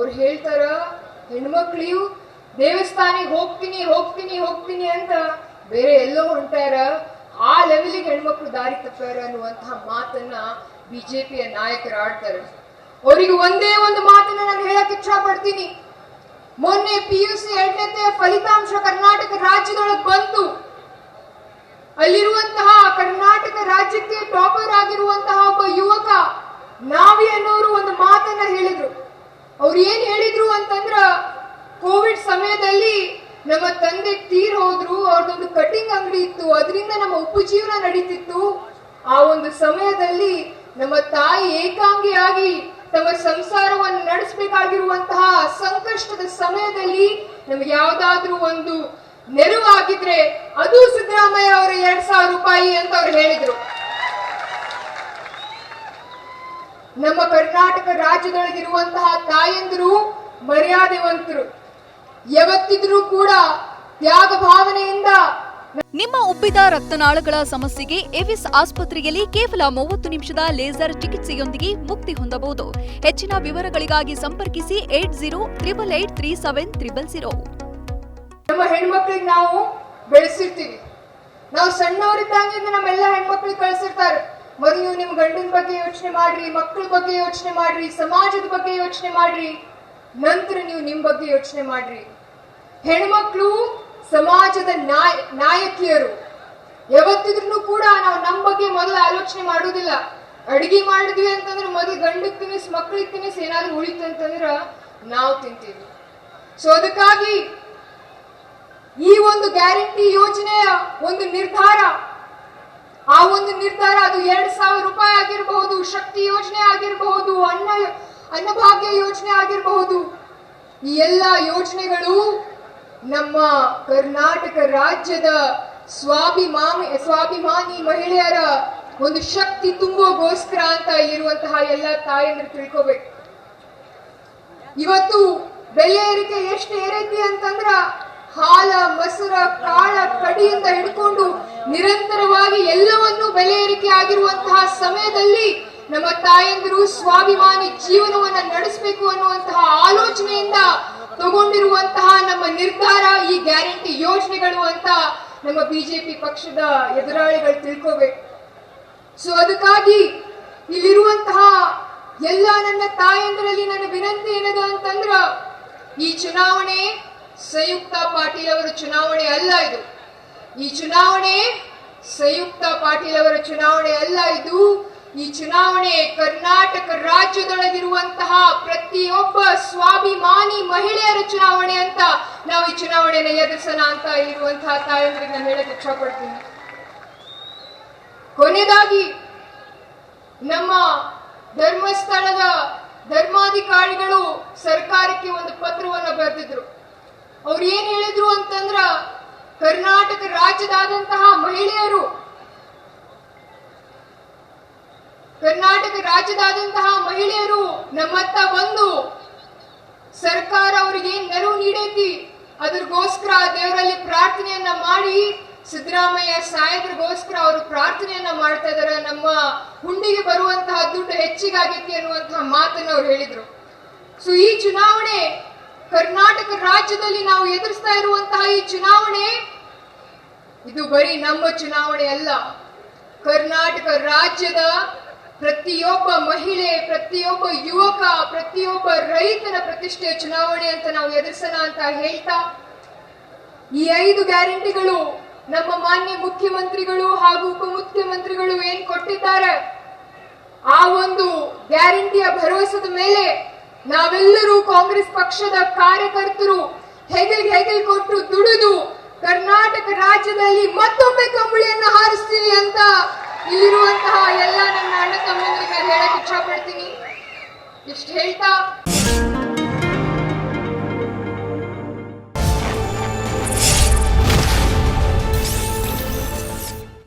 ಅವ್ರು ಹೇಳ್ತಾರ ಹೆಣ್ಮಕ್ಳಿಯು ದೇವಸ್ಥಾನಿಗೆ ಹೋಗ್ತೀನಿ ಹೋಗ್ತೀನಿ ಹೋಗ್ತೀನಿ ಅಂತ ಬೇರೆ ಎಲ್ಲೋ ಹೊಂಟಾರ ಆ ಲೆವೆಲಿಗೆ ಹೆಣ್ಮಕ್ಳು ದಾರಿ ತಪ್ಪಾರ ಅನ್ನುವಂತಹ ಮಾತನ್ನ ಬಿಜೆಪಿಯ ನಾಯಕರು ಆಡ್ತಾರೆ. ಅವರಿಗೆ ಒಂದೇ ಒಂದು ಮಾತನ್ನ ನಾನು ಹೇಳಕ್ ಇಚ್ಛಾ ಪಡ್ತೀನಿ ಮೊನ್ನೆ ಪಿ ಯು ಸಿ ಎರಡನೇ ಫಲಿತಾಂಶ ಕರ್ನಾಟಕ ರಾಜ್ಯದೊಳಗೆ ಬಂತು. ಅಲ್ಲಿರುವಂತಹ ಕರ್ನಾಟಕ ರಾಜ್ಯಕ್ಕೆ ಟಾಪರ್ ಆಗಿರುವಂತಹ ಒಬ್ಬ ಯುವಕ ನಾವಿ ಅನ್ನೋರು ಒಂದು ಮಾತನ್ನ ಹೇಳಿದ್ರು. ಅವ್ರು ಏನ್ ಹೇಳಿದ್ರು ಅಂತಂದ್ರ, ಕೋವಿಡ್ ಸಮಯದಲ್ಲಿ ನಮ್ಮ ತಂದೆ ತೀರ್ ಹೋದ್ರು, ಅವ್ರದೊಂದು ಕಟಿಂಗ್ ಅಂಗಡಿ ಇತ್ತು, ಅದರಿಂದ ನಮ್ಮ ಉಪಜೀವನ ನಡೀತಿತ್ತು. ಆ ಒಂದು ಸಮಯದಲ್ಲಿ ನಮ್ಮ ತಾಯಿ ಏಕಾಂಗಿಯಾಗಿ ತಮ್ಮ ಸಂಸಾರವನ್ನು ನಡೆಸಬೇಕಾಗಿರುವಂತಹ ಸಂಕಷ್ಟದ ಸಮಯದಲ್ಲಿ ನಮ್ಗೆ ಯಾವ್ದಾದ್ರೂ ಒಂದು ನೆರವಾಗಿದ್ರೆ, ಅದು ಸಿದ್ದರಾಮಯ್ಯ ಅವರ ಎರಡ್ ಸಾವಿರ ರೂಪಾಯಿ ಅಂತ ಅವ್ರು ಹೇಳಿದ್ರು. ನಮ್ಮ ಕರ್ನಾಟಕ ರಾಜ್ಯದೊಳಗಿರುವಂತಹ ತಾಯಂದಿರು ಮರ್ಯಾದೆವಂತರು. ಯಾವತ್ತಿದ್ರೂ ಕೂಡ ತ್ಯಾಗ ಭಾವನೆಯಿಂದ ನಿಮ್ಮ ಉಬ್ಬಿದ ರಕ್ತನಾಳಗಳ ಸಮಸ್ಯೆಗೆ ಎವಿಸ್ ಆಸ್ಪತ್ರೆಯಲ್ಲಿ ಕೇವಲ ಮೂವತ್ತು ನಿಮಿಷದ ಲೇಸರ್ ಚಿಕಿತ್ಸೆಯೊಂದಿಗೆ ಮುಕ್ತಿ ಹೊಂದಬಹುದು. ಹೆಚ್ಚಿನ ವಿವರಗಳಿಗಾಗಿ ಸಂಪರ್ಕಿಸಿ eight zero triple eight three seven triple zero. ನಮ್ಮ ಹೆಣ್ಮಕ್ಳಿಗೆ ನಾವು ಬೆಳೆಸಿರ್ತೀವಿ. ನಾವು ಸಣ್ಣವರಿದ್ದಾಗಿಂದ ನಮ್ಮೆಲ್ಲ ಹೆಣ್ಮಕ್ಳಿಗೆ ಮೊದಲು ನೀವು ನಿಮ್ ಗಂಡನ ಬಗ್ಗೆ ಯೋಚನೆ ಮಾಡ್ರಿ, ಮಕ್ಕಳ ಬಗ್ಗೆ ಯೋಚನೆ ಮಾಡ್ರಿ, ಸಮಾಜದ ಬಗ್ಗೆ ಯೋಚನೆ ಮಾಡ್ರಿ, ನಂತರ ನೀವು ನಿಮ್ ಬಗ್ಗೆ ಯೋಚನೆ ಮಾಡ್ರಿ. ಹೆಣ್ಮಕ್ಳು ಸಮಾಜದ ನಾಯ, ನಾಯಕಿಯರು. ಯಾವತ್ತಿದ್ರು ಕೂಡ ನಾವು ನಮ್ಮ ಬಗ್ಗೆ ಮೊದಲು ಆಲೋಚನೆ ಮಾಡುದಿಲ್ಲ ಅಡಿಗೆ ಮಾಡಿದ್ವಿ ಅಂತಂದ್ರೆ ಮೊದಲು ಗಂಡಕ್ ತಿನ್ನಿಸ್, ಮಕ್ಳಿಗೆ ತಿನ್ನಿಸ್, ಏನಾದ್ರು ಉಳಿತು ಅಂತಂದ್ರ ನಾವು ತಿಂತೀವಿ. ಸೊ ಅದಕ್ಕಾಗಿ ಈ ಒಂದು ಗ್ಯಾರಂಟಿ ಯೋಜನೆಯ ಒಂದು ನಿರ್ಧಾರ ಆ ಒಂದು ನಿರ್ಧಾರ ಅದು ಎರಡ್ ಸಾವಿರ ರೂಪಾಯಿ ಆಗಿರಬಹುದು, ಶಕ್ತಿ ಯೋಜನೆ ಆಗಿರಬಹುದು, ಅನ್ನ, ಅನ್ನಭಾಗ್ಯ ಯೋಜನೆ ಆಗಿರಬಹುದು. ಈ ಎಲ್ಲ ಯೋಜನೆಗಳು ನಮ್ಮ ಕರ್ನಾಟಕ ರಾಜ್ಯದ ಸ್ವಾಭಿಮಾನಿ ಸ್ವಾಭಿಮಾನಿ ಮಹಿಳೆಯರ ಒಂದು ಶಕ್ತಿ ತುಂಬೋಗೋಸ್ಕರ ಅಂತ ಇರುವಂತಹ ಎಲ್ಲ ತಾಯಂದ್ರು ತಿಳ್ಕೋಬೇಕು. ಇವತ್ತು ಬೆಲೆ ಏರಿಕೆ ಎಷ್ಟು ಏರೈತಿ ಅಂತಂದ್ರ ಹಾಲ, ಮೊಸರ, ಕಾಳ, ಕಡಿಯಿಂದ ಹಿಡ್ಕೊಂಡು ನಿರಂತರವಾಗಿ ಎಲ್ಲವನ್ನು ಬೆಲೆ ಏರಿಕೆ ಆಗಿರುವಂತಹ ಸಮಯದಲ್ಲಿ ನಮ್ಮ ತಾಯಂದಿರು ಸ್ವಾಭಿಮಾನಿ ಜೀವನವನ್ನ ನಡೆಸಬೇಕು ಅನ್ನುವಂತಹ ಆಲೋಚನೆಯಿಂದ ತಗೊಂಡಿರುವಂತಹ ನಮ್ಮ ನಿರ್ಧಾರ, ಈ ಗ್ಯಾರಂಟಿ ಯೋಜನೆಗಳು ಅಂತ ನಮ್ಮ ಬಿಜೆಪಿ ಪಕ್ಷದ ಎದುರಾಳಿಗಳು ತಿಳ್ಕೋಬೇಕು. ಸೊ ಅದಕ್ಕಾಗಿ ಇಲ್ಲಿರುವಂತಹ ಎಲ್ಲ ನನ್ನ ತಾಯಂದರಲ್ಲಿ ನನ್ನ ವಿನಂತಿ ಏನದ ಅಂತಂದ್ರ, ಈ ಚುನಾವಣೆ ಸಂಯುಕ್ತ ಪಾಟೀಲ್ ಅವರ ಚುನಾವಣೆ ಅಲ್ಲ ಇದು. ಈ ಚುನಾವಣೆ ಸಂಯುಕ್ತ ಪಾಟೀಲ್ ಅವರ ಚುನಾವಣೆ ಅಲ್ಲ ಇದು. ಈ ಚುನಾವಣೆ ಕರ್ನಾಟಕ ರಾಜ್ಯದೊಳಗಿರುವಂತಹ ಪ್ರತಿಯೊಬ್ಬ ಸ್ವಾಭಿಮಾನಿ ಮಹಿಳೆಯರ ಚುನಾವಣೆ ಅಂತ ನಾವು ಈ ಚುನಾವಣೆಯನ್ನು ಎದುರಿಸೋಣ ಅಂತ ಇರುವಂತಹ ತಾಯಂದ್ರಿಗೆ ನಾನು ಹೇಳಕ್ಕೆ ಇಷ್ಟಪಡ್ತೀನಿ. ಕೊನೆಯದಾಗಿ ನಮ್ಮ ಧರ್ಮಸ್ಥಳದ ಧರ್ಮಾಧಿಕಾರಿಗಳು ಸರ್ಕಾರಕ್ಕೆ ಒಂದು ಪತ್ರವನ್ನು ಬರೆದಿದ್ರು. ಅವ್ರು ಏನ್ ಹೇಳಿದ್ರು ಅಂತಂದ್ರ ಕರ್ನಾಟಕ ರಾಜ್ಯದಾದಂತಹ ಮಹಿಳೆಯರು, ಕರ್ನಾಟಕ ರಾಜ್ಯದಾದಂತಹ ಮಹಿಳೆಯರು ನಮ್ಮತ್ತ ಬಂದು ಸರ್ಕಾರ ಅವ್ರಿಗೆ ನೆರವು ನೀಡೈತಿ, ಅದ್ರಗೋಸ್ಕರ ದೇವರಲ್ಲಿ ಪ್ರಾರ್ಥನೆಯನ್ನ ಮಾಡಿ ಸಿದ್ದರಾಮಯ್ಯ ಸಾಯದ್ರಗೋಸ್ಕರ ಅವರು ಪ್ರಾರ್ಥನೆಯನ್ನ ಮಾಡ್ತಾ ಇದಾರೆ. ನಮ್ಮ ಹುಂಡಿಗೆ ಬರುವಂತಹ ದುಡ್ಡು ಹೆಚ್ಚಿಗಾಗೈತಿ ಅನ್ನುವಂತಹ ಮಾತನ್ನ ಅವ್ರು ಹೇಳಿದ್ರು. ಸೊ ಈ ಚುನಾವಣೆ ಕರ್ನಾಟಕ ರಾಜ್ಯದಲ್ಲಿ ನಾವು ಎದುರಿಸ್ತಾ ಇರುವಂತಹ ಈ ಚುನಾವಣೆ, ಇದು ಬರೀ ನಮ್ಮ ಚುನಾವಣೆ ಅಲ್ಲ. ಕರ್ನಾಟಕ ರಾಜ್ಯದ ಪ್ರತಿಯೊಬ್ಬ ಮಹಿಳೆ, ಪ್ರತಿಯೊಬ್ಬ ಯುವಕ, ಪ್ರತಿಯೊಬ್ಬ ರೈತನ ಪ್ರತಿಷ್ಠೆಯ ಚುನಾವಣೆ ಅಂತ ನಾವು ಎದುರಿಸೋಣ ಅಂತ ಹೇಳ್ತಾ, ಈ ಐದು ಗ್ಯಾರಂಟಿಗಳು ನಮ್ಮ ಮಾನ್ಯ ಮುಖ್ಯಮಂತ್ರಿಗಳು ಹಾಗೂ ಉಪಮುಖ್ಯಮಂತ್ರಿಗಳು ಏನ್ ಕೊಟ್ಟಿದ್ದಾರೆ, ಆ ಒಂದು ಗ್ಯಾರಂಟಿಯ ಭರವಸೆದ ಮೇಲೆ ನಾವೆಲ್ಲರೂ ಕಾಂಗ್ರೆಸ್ ಪಕ್ಷದ ಕಾರ್ಯಕರ್ತರು. ಹೆಗಲ್ ಹೆಗಲ್ ಕೊಟ್ಟು ದುಡಿದು ಕರ್ನಾಟಕ ರಾಜ್ಯದಲ್ಲಿ ಮತ್ತೊಮ್ಮೆ ಕಂಬಳಿಯನ್ನು ಹಾರಿಸ್ತೀವಿ ಅಂತ ಇಲ್ಲಿರುವಂತಹ ಎಲ್ಲ ನನ್ನ ಅಣ್ಣ ತಮ್ಮಂದ್ರಿಗೆ ಹೇಳಕ್ ಇಚ್ಛಪಡ್ತೀನಿ. ಇಷ್ಟು ಹೇಳ್ತಾ.